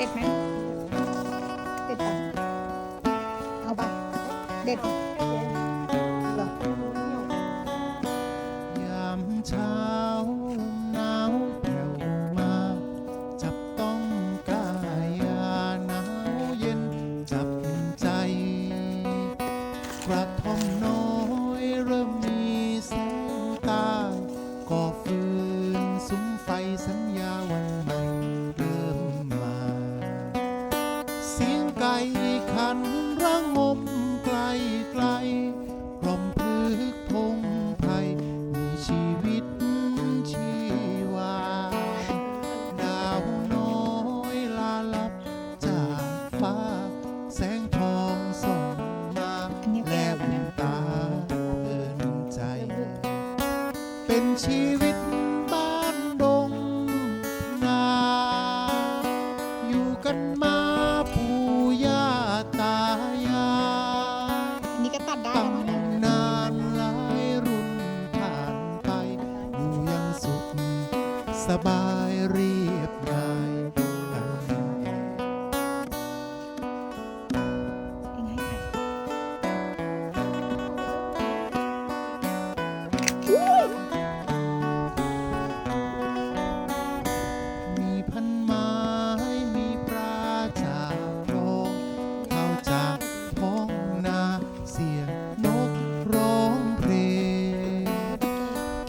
มเด็ด ไก่ขันระงงมไกลไกลกล่อมพึกพงไพรมีชีวิตชีวา ดาวน้อยลาลับจากฟ้า แสงทองส่องมาแลบตาเอินใจ เป็นชีวิต ตัดได้ตั้งแล้วนะนานหลายรุ่นผ่านไปอยู่อยังสุขสบาย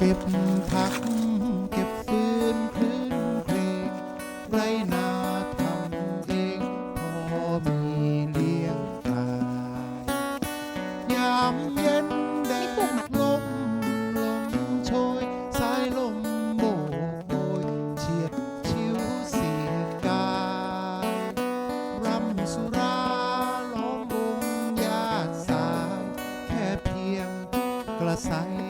เก็บผัก เก็บฟืนคลื่นเพลงไรนาทำเองพอมีเลี้ยงกายยามเย็นแดดลมลมโชยสายลมโบกโบยเฉียดชิวเสียดกายรำสุราล้อมวงญาติสาวแค่เพียงกระใสาย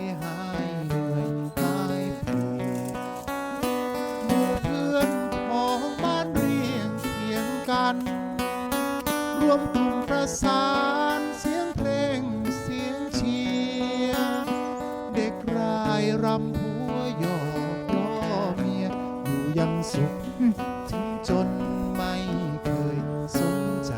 รวมกลุ่มประสานเสียงเพลงเสียงเชียร์เด็กรายรำหัวหยอกล้อเมียอยู่ยังสุขถึงจนไม่เคยสนใจ